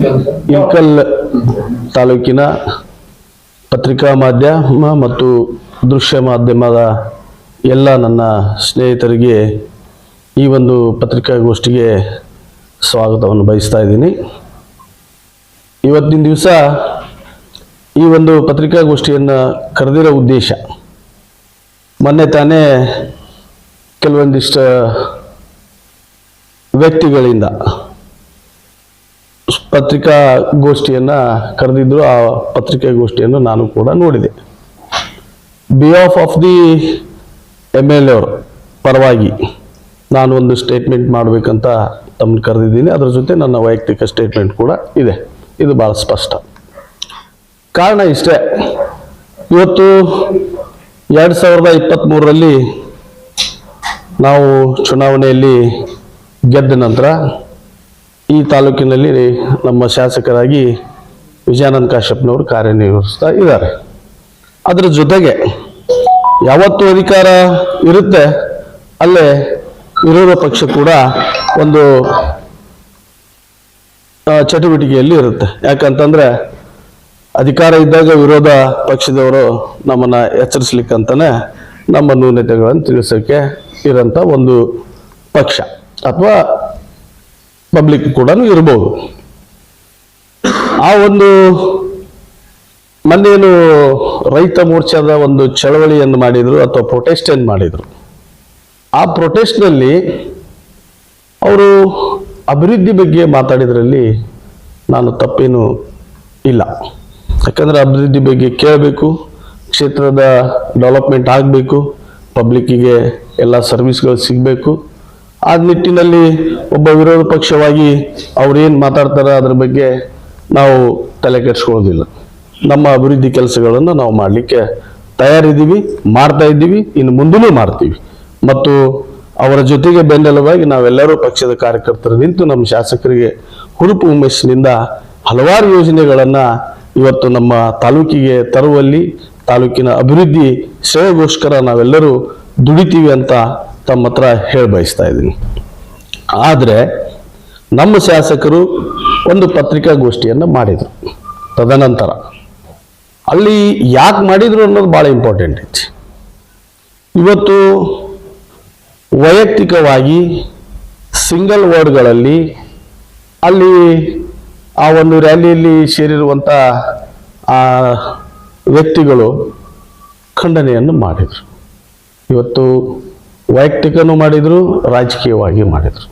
ಇಲ್ಕಲ್ ತಾಲೂಕಿನ ಪತ್ರಿಕಾ ಮಾಧ್ಯಮ ಮತ್ತು ದೃಶ್ಯ ಮಾಧ್ಯಮದ ಎಲ್ಲ ನನ್ನ ಸ್ನೇಹಿತರಿಗೆ ಈ ಒಂದು ಪತ್ರಿಕಾಗೋಷ್ಠಿಗೆ ಸ್ವಾಗತವನ್ನು ಬಯಸ್ತಾ ಇದ್ದೀನಿ. ಇವತ್ತಿನ ದಿವಸ ಈ ಒಂದು ಪತ್ರಿಕಾಗೋಷ್ಠಿಯನ್ನು ಕರೆದಿರೋ ಉದ್ದೇಶ, ಮೊನ್ನೆ ತಾನೇ ಕೆಲವೊಂದಿಷ್ಟು ವ್ಯಕ್ತಿಗಳಿಂದ ಪತ್ರಿಕಾಗೋಷ್ಠಿಯನ್ನು ಕರೆದಿದ್ರು, ಆ ಪತ್ರಿಕಾಗೋಷ್ಠಿಯನ್ನು ನಾನು ಕೂಡ ನೋಡಿದೆ. B of of the M L A ಪರವಾಗಿ ನಾನು ಒಂದು ಸ್ಟೇಟ್ಮೆಂಟ್ ಮಾಡಬೇಕಂತ ತಮ್ಮನ್ನು ಕರೆದಿದ್ದೀನಿ. ಅದರ ಜೊತೆ ನನ್ನ ವೈಯಕ್ತಿಕ ಸ್ಟೇಟ್ಮೆಂಟ್ ಕೂಡ ಇದೆ. ಇದು ಭಾಳ ಸ್ಪಷ್ಟ. ಕಾರಣ ಇಷ್ಟೇ. ಇವತ್ತು ಎರಡು ಸಾವಿರದ ಇಪ್ಪತ್ತ್ಮೂರರಲ್ಲಿ ನಾವು ಚುನಾವಣೆಯಲ್ಲಿ ಗೆದ್ದ ನಂತರ ಈ ತಾಲೂಕಿನಲ್ಲಿ ನಮ್ಮ ಶಾಸಕರಾಗಿ ವಿಜಯಾನಂದ ಕಾಶ್ಯಪ್ನವರು ಕಾರ್ಯನಿರ್ವಹಿಸ್ತಾ ಇದ್ದಾರೆ. ಅದರ ಜೊತೆಗೆ ಯಾವತ್ತು ಅಧಿಕಾರ ಇರುತ್ತೆ, ಅಲ್ಲೇ ವಿರೋಧ ಪಕ್ಷ ಕೂಡ ಒಂದು ಚಟುವಟಿಕೆಯಲ್ಲಿ ಇರುತ್ತೆ. ಯಾಕಂತಂದ್ರೆ ಅಧಿಕಾರ ಇದ್ದಾಗ ವಿರೋಧ ಪಕ್ಷದವರು ನಮ್ಮನ್ನ ಎಚ್ಚರಿಸ್ಲಿಕ್ಕಂತಾನೆ ನಮ್ಮ ನ್ಯೂನತೆಗಳನ್ನು ತಿಳಿಸೋಕೆ ಇರೋಂಥ ಒಂದು ಪಕ್ಷ. ಅಥವಾ ಪಬ್ಲಿಕ್ ಕೂಡ ಇರಬಹುದು ಆ ಒಂದು ಮೊನ್ನೇನು ರೈತ ಮೋರ್ಚಾದ ಒಂದು ಚಳವಳಿಯನ್ನು ಮಾಡಿದ್ರು ಅಥವಾ ಪ್ರೊಟೆಸ್ಟ್ ಏನು ಮಾಡಿದ್ರು. ಆ ಪ್ರೊಟೆಸ್ಟ್ನಲ್ಲಿ ಅವರು ಅಭಿವೃದ್ಧಿ ಬಗ್ಗೆ ಮಾತಾಡಿದ್ರಲ್ಲಿ ನಾನು ತಪ್ಪೇನು ಇಲ್ಲ. ಯಾಕಂದ್ರೆ ಅಭಿವೃದ್ಧಿ ಬಗ್ಗೆ ಕೇಳಬೇಕು, ಕ್ಷೇತ್ರದ ಡೆವಲಪ್ಮೆಂಟ್ ಆಗಬೇಕು ಪಬ್ಲಿಕ್ಕಿಗೆ ಎಲ್ಲ ಸರ್ವಿಸ್ಗಳು ಸಿಗಬೇಕು. ಆ ನಿಟ್ಟಿನಲ್ಲಿ ಒಬ್ಬ ವಿರೋಧ ಪಕ್ಷವಾಗಿ ಅವ್ರು ಏನು ಮಾತಾಡ್ತಾರೆ ಅದ್ರ ಬಗ್ಗೆ ನಾವು ತಲೆ ಕೆಡಿಸ್ಕೊಳ್ಳೋದಿಲ್ಲ. ನಮ್ಮ ಅಭಿವೃದ್ಧಿ ಕೆಲಸಗಳನ್ನು ನಾವು ಮಾಡಲಿಕ್ಕೆ ತಯಾರಿದ್ದೀವಿ, ಮಾಡ್ತಾ ಇದ್ದೀವಿ, ಇನ್ನು ಮುಂದೂ ಮಾಡ್ತೀವಿ. ಮತ್ತು ಅವರ ಜೊತೆಗೆ ಬೆನ್ನೆಲುಬಾಗಿ ನಾವೆಲ್ಲರೂ ಪಕ್ಷದ ಕಾರ್ಯಕರ್ತರು ನಿಂತು ನಮ್ಮ ಶಾಸಕರಿಗೆ ಹುರುಪು ಉಮೇಶ್ನಿಂದ ಹಲವಾರು ಯೋಜನೆಗಳನ್ನು ಇವತ್ತು ನಮ್ಮ ತಾಲೂಕಿಗೆ ತರುವಲ್ಲಿ ತಾಲೂಕಿನ ಅಭಿವೃದ್ಧಿ ಶ್ರೇಯಗೋಸ್ಕರ ನಾವೆಲ್ಲರೂ ದುಡಿತೀವಿ ಅಂತ ತಮ್ಮ ಹತ್ರ ಹೇಳಿ ಬಯಸ್ತಾ ಇದ್ದೀನಿ. ಆದರೆ ನಮ್ಮ ಶಾಸಕರು ಒಂದು ಪತ್ರಿಕಾಗೋಷ್ಠಿಯನ್ನು ಮಾಡಿದರು. ತದನಂತರ ಅಲ್ಲಿ ಯಾಕೆ ಮಾಡಿದರು ಅನ್ನೋದು ಭಾಳ ಇಂಪಾರ್ಟೆಂಟ್ ಐತಿ. ಇವತ್ತು ವೈಯಕ್ತಿಕವಾಗಿ ಸಿಂಗಲ್ ವರ್ಡ್ಗಳಲ್ಲಿ ಅಲ್ಲಿ ಆ ಒಂದು ರ್ಯಾಲಿಯಲ್ಲಿ ಸೇರಿರುವಂಥ ಆ, ವ್ಯಕ್ತಿಗಳು ಖಂಡನೆಯನ್ನು ಮಾಡಿದರು. ಇವತ್ತು ವೈಯಕ್ತಿಕನೂ ಮಾಡಿದರು, ರಾಜಕೀಯವಾಗಿ ಮಾಡಿದರು.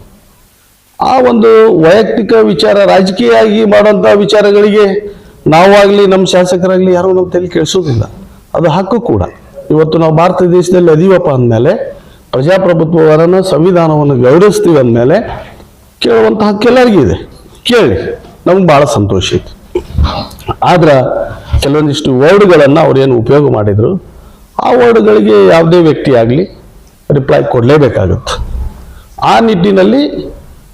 ಆ ಒಂದು ವೈಯಕ್ತಿಕ ವಿಚಾರ, ರಾಜಕೀಯವಾಗಿ ಮಾಡುವಂಥ ವಿಚಾರಗಳಿಗೆ ನಾವಾಗಲಿ ನಮ್ಮ ಶಾಸಕರಾಗಲಿ ಯಾರೂ ನಮ್ಮ ತಲೆ ಕೇಳಿಸೋದಿಲ್ಲ ಅದು ಹಕ್ಕು ಕೂಡ. ಇವತ್ತು ನಾವು ಭಾರತ ದೇಶದಲ್ಲಿ ಅದೀವಪ್ಪ ಅಂದಮೇಲೆ, ಪ್ರಜಾಪ್ರಭುತ್ವವನ್ನು, ಸಂವಿಧಾನವನ್ನು ಗೌರವಿಸ್ತೀವಿ ಅಂದಮೇಲೆ ಕೇಳುವಂಥ ಹಕ್ಕು ಇದೆ. ಕೇಳಿ, ನಮ್ಗೆ ಭಾಳ ಸಂತೋಷ ಐತಿ. ಆದ್ರೆ ಕೆಲವೊಂದಿಷ್ಟು ವರ್ಡ್ಗಳನ್ನು ಅವ್ರೇನು ಉಪಯೋಗ ಮಾಡಿದರು, ಆ ವರ್ಡ್ಗಳಿಗೆ ಯಾವುದೇ ವ್ಯಕ್ತಿ ಆಗಲಿ ರಿಪ್ಲೈ ಕೊಡಲೇಬೇಕಾಗುತ್ತೆ. ಆ ನಿಟ್ಟಿನಲ್ಲಿ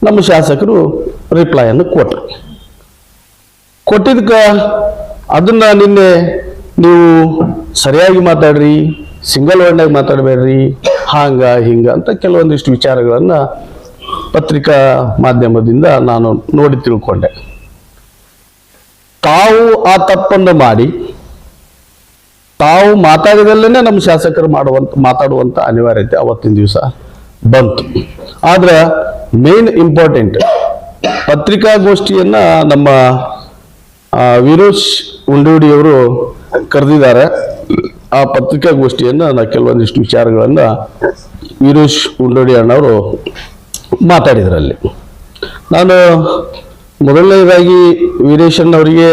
ನಮ್ಮ ಶಾಸಕರು ರಿಪ್ಲೈಯನ್ನು ಕೊಟ್ಟರು ಕೊಟ್ಟಿದ್ದಕ್ಕೆ ಅದನ್ನು ನಿನ್ನೆ ನೀವು ಸರಿಯಾಗಿ ಮಾತಾಡ್ರಿ, ಸಿಂಗಲ್ ವರ್ಡಾಗಿ ಮಾತಾಡಬೇಡ್ರಿ, ಹಾಂಗ, ಹಿಂಗ ಅಂತ ಕೆಲವೊಂದಿಷ್ಟು ವಿಚಾರಗಳನ್ನು ಪತ್ರಿಕಾ ಮಾಧ್ಯಮದಿಂದ ನಾನು ನೋಡಿ ತಿಳ್ಕೊಂಡೆ. ತಾವು ಆ ತಪ್ಪನ್ನು ಮಾಡಿ ತಾವು ಮಾತಾಡಿದಲ್ಲೇ ನಮ್ಮ ಶಾಸಕರು ಮಾಡುವಂತ ಮಾತಾಡುವಂತ ಅನಿವಾರ್ಯತೆ ಅವತ್ತಿನ ದಿವಸ ಬಂತು. ಆದರೆ ಮೇನ್ ಇಂಪಾರ್ಟೆಂಟ್ ಪತ್ರಿಕಾಗೋಷ್ಠಿಯನ್ನ ನಮ್ಮ ವಿರೋಜ್ ಉಂಡೂಡಿಯವರು ಕರೆದಿದ್ದಾರೆ. ಆ ಪತ್ರಿಕಾಗೋಷ್ಠಿಯನ್ನ ನಾ ಕೆಲವೊಂದಿಷ್ಟು ವಿಚಾರಗಳನ್ನ ವಿರೋಜ್ ಉಂಡೋಡಿ ಅಣ್ಣವರು ಮಾತಾಡಿದ್ರಲ್ಲಿ. ನಾನು ಮೊದಲನೇದಾಗಿ ವೀರೇಶ್ ಅವರಿಗೆ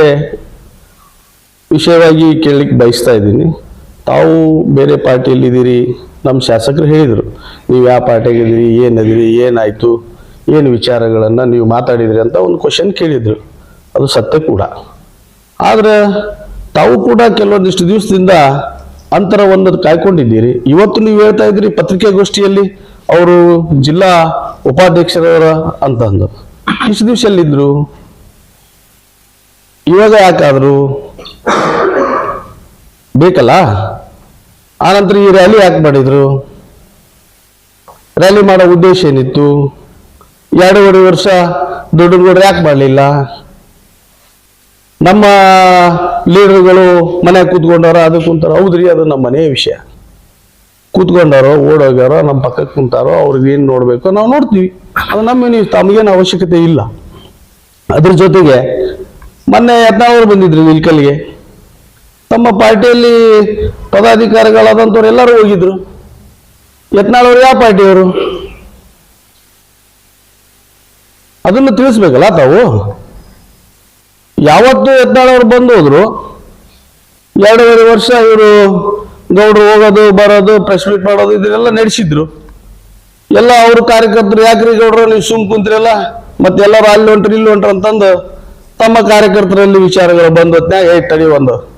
ವಿಷಯವಾಗಿ ಕೇಳಲಿಕ್ಕೆ ಬಯಸ್ತಾ ಇದ್ದೀನಿ. ತಾವು ಬೇರೆ ಪಾರ್ಟಿಯಲ್ಲಿದ್ದೀರಿ, ನಮ್ಮ ಶಾಸಕರು ಹೇಳಿದರು. ನೀವು ಯಾವ ಪಾರ್ಟಿಯಾಗಿದ್ದೀರಿ ಏನದಿರಿ ಏನಾಯಿತು, ಏನು ವಿಚಾರಗಳನ್ನು ನೀವು ಮಾತಾಡಿದ್ರಿ ಅಂತ ಒಂದು ಕ್ವಶನ್ ಕೇಳಿದರು. ಅದು ಸತ್ಯ ಕೂಡ. ಆದರೆ ತಾವು ಕೂಡ ಕೆಲವೊಂದಿಷ್ಟು ದಿವಸದಿಂದ ಅಂತರವನ್ನು ಕಾಯ್ಕೊಂಡಿದ್ದೀರಿ. ಇವತ್ತು ನೀವು ಹೇಳ್ತಾ ಇದ್ದೀರಿ ಪತ್ರಿಕಾಗೋಷ್ಠಿಯಲ್ಲಿ, ಅವರು ಜಿಲ್ಲಾ ಉಪಾಧ್ಯಕ್ಷರವರ ಅಂತ ಅಂದರು. ಇಷ್ಟು ದಿವಸ ಎಲ್ಲಿದ್ದರು ಇವಾಗ ಯಾಕಾದ್ರು ಬೇಕಲ್ಲ? ಆನಂತರ ಈ ರ್ಯಾಲಿ ಯಾಕೆ ಮಾಡಿದ್ರು? ರ್ಯಾಲಿ ಮಾಡೋ ಉದ್ದೇಶ ಏನಿತ್ತು? ಎರಡೂವರೆ ವರ್ಷ ದೊಡ್ಡಗೌಡ್ರು ಯಾಕೆ ಮಾಡಲಿಲ್ಲ? ನಮ್ಮ ಲೀಡರ್ಗಳು ಮನೆ ಕೂತ್ಕೊಂಡವರ, ಅದು ಕುಂತಾರ. ಹೌದ್ರಿ, ಅದು ನಮ್ಮ ಮನೆಯ ವಿಷಯ. ಕೂತ್ಕೊಂಡಾರೋ, ಓಡೋಗ್ಯಾರೋ, ನಮ್ಮ ಪಕ್ಕಕ್ಕೆ ಕುಂತಾರೋ, ಅವ್ರಿಗೆ ಏನು ನೋಡಬೇಕು, ನಾವು ನೋಡ್ತೀವಿ. ಅದು ನಮ್ಮ ತಮಗೇನು ಅವಶ್ಯಕತೆ ಇಲ್ಲ. ಅದ್ರ ಜೊತೆಗೆ ಮೊನ್ನೆ ಯತ್ನಾಳ್ ಬಂದಿದ್ರು ಇಲ್ಕಲ್ಗೆ ತಮ್ಮ ಪಾರ್ಟಿಯಲ್ಲಿ ಪದಾಧಿಕಾರಿಗಳಾದಂಥವ್ರು ಎಲ್ಲರೂ ಹೋಗಿದ್ರು. ಯತ್ನಾಳವ್ರು ಯಾವ ಪಾರ್ಟಿಯವರು? ಅದನ್ನು ತಿಳಿಸ್ಬೇಕಲ್ಲ ತಾವು? ಯಾವತ್ತು ಯತ್ನಾಳವ್ರು ಬಂದು ಹೋದ್ರು. ಎರಡೂವರೆ ವರ್ಷ ಇವರು ಗೌಡ್ರು ಹೋಗೋದು, ಬರೋದು ಪ್ರೆಸ್ ಮೀಟ್ ಮಾಡೋದು, ಇದನ್ನೆಲ್ಲ ನಡೆಸಿದ್ರು. ಎಲ್ಲ ಅವರು ಕಾರ್ಯಕರ್ತರು ಯಾಕ್ರಿ ಗೌಡ್ರು? ನೀವು ಸುಮ್ ಕುಂತಿರಲ್ಲ? ಮತ್ತೆ ಎಲ್ಲರೂ ಅಲ್ಲಿ ಹೊಂಟ್ರಿ, ಇಲ್ಲಿ ಹೊಂಟ್ರಿ ಅಂತಂದು ತಮ್ಮ ಕಾರ್ಯಕರ್ತರಲ್ಲಿ ವಿಚಾರಗಳು ಬಂದ ಹೊತ್ನಾಗ ತಡಿ ಒಂದು.